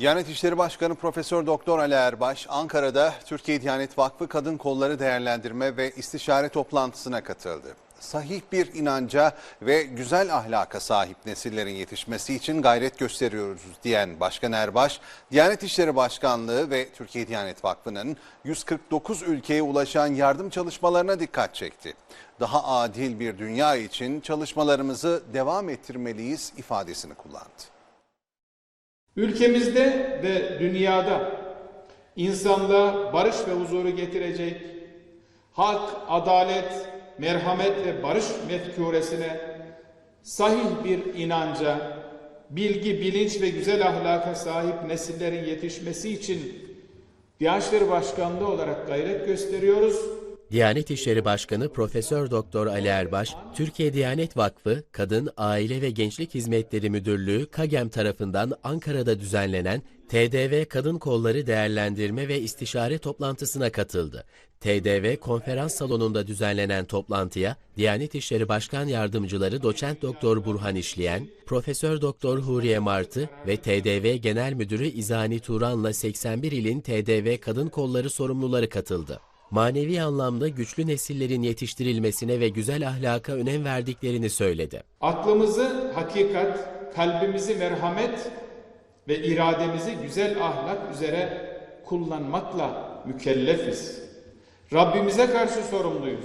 Diyanet İşleri Başkanı Profesör Doktor Ali Erbaş Ankara'da Türkiye Diyanet Vakfı Kadın Kolları Değerlendirme ve İstişare toplantısına katıldı. Sahih bir inanca ve güzel ahlaka sahip nesillerin yetişmesi için gayret gösteriyoruz diyen Başkan Erbaş, Diyanet İşleri Başkanlığı ve Türkiye Diyanet Vakfı'nın 149 ülkeye ulaşan yardım çalışmalarına dikkat çekti. Daha adil bir dünya için çalışmalarımızı devam ettirmeliyiz ifadesini kullandı. Ülkemizde ve dünyada insanlığa barış ve huzuru getirecek hak, adalet, merhamet ve barış mefkuresine sahih bir inanca, bilgi, bilinç ve güzel ahlaka sahip nesillerin yetişmesi için Diyanet İşleri Başkanlığı olarak gayret gösteriyoruz. Diyanet İşleri Başkanı Profesör Doktor Ali Erbaş, Türkiye Diyanet Vakfı Kadın, Aile ve Gençlik Hizmetleri Müdürlüğü KAGEM tarafından Ankara'da düzenlenen TDV Kadın Kolları Değerlendirme ve İstişare toplantısına katıldı. TDV konferans salonunda düzenlenen toplantıya Diyanet İşleri Başkan Yardımcıları Doçent Doktor Burhan İşleyen, Profesör Doktor Huriye Martı ve TDV Genel Müdürü İzani Turan'la 81 ilin TDV Kadın Kolları sorumluları katıldı manevi anlamda güçlü nesillerin yetiştirilmesine ve güzel ahlaka önem verdiklerini söyledi. Aklımızı hakikat, kalbimizi merhamet ve irademizi güzel ahlak üzere kullanmakla mükellefiz. Rabbimize karşı sorumluyuz.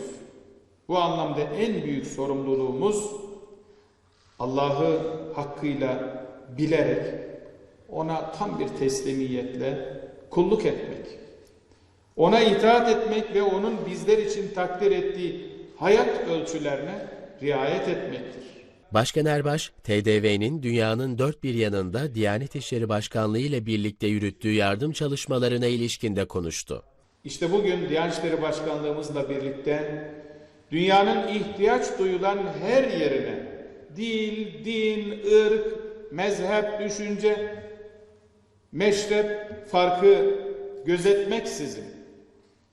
Bu anlamda en büyük sorumluluğumuz Allah'ı hakkıyla bilerek ona tam bir teslimiyetle kulluk etmek. Ona itaat etmek ve onun bizler için takdir ettiği hayat ölçülerine riayet etmektir. Başkan Erbaş, TDV'nin dünyanın dört bir yanında Diyanet İşleri Başkanlığı ile birlikte yürüttüğü yardım çalışmalarına ilişkin de konuştu. İşte bugün Diyanet İşleri Başkanlığımızla birlikte dünyanın ihtiyaç duyulan her yerine dil, din, ırk, mezhep, düşünce, meşrep farkı gözetmeksizin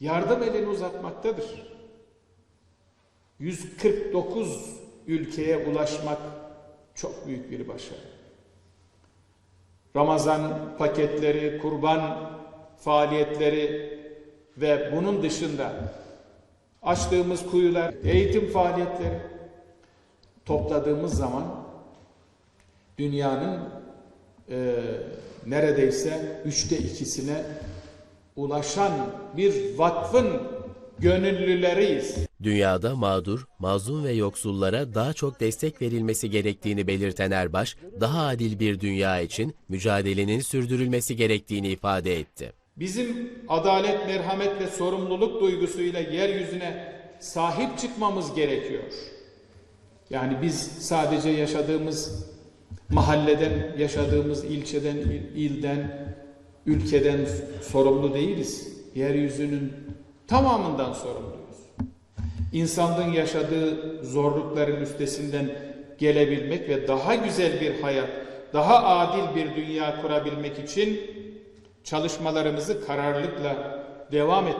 yardım elini uzatmaktadır. 149 ülkeye ulaşmak çok büyük bir başarı. Ramazan paketleri, kurban faaliyetleri ve bunun dışında açtığımız kuyular, eğitim faaliyetleri topladığımız zaman dünyanın e, neredeyse üçte ikisine ulaşan bir vakfın gönüllüleriyiz. Dünyada mağdur, mazlum ve yoksullara daha çok destek verilmesi gerektiğini belirten Erbaş, daha adil bir dünya için mücadelenin sürdürülmesi gerektiğini ifade etti. Bizim adalet, merhamet ve sorumluluk duygusuyla yeryüzüne sahip çıkmamız gerekiyor. Yani biz sadece yaşadığımız mahalleden, yaşadığımız ilçeden, il- ilden, ülkeden sorumlu değiliz. Yeryüzünün tamamından sorumluyuz. İnsanlığın yaşadığı zorlukların üstesinden gelebilmek ve daha güzel bir hayat, daha adil bir dünya kurabilmek için çalışmalarımızı kararlılıkla devam et.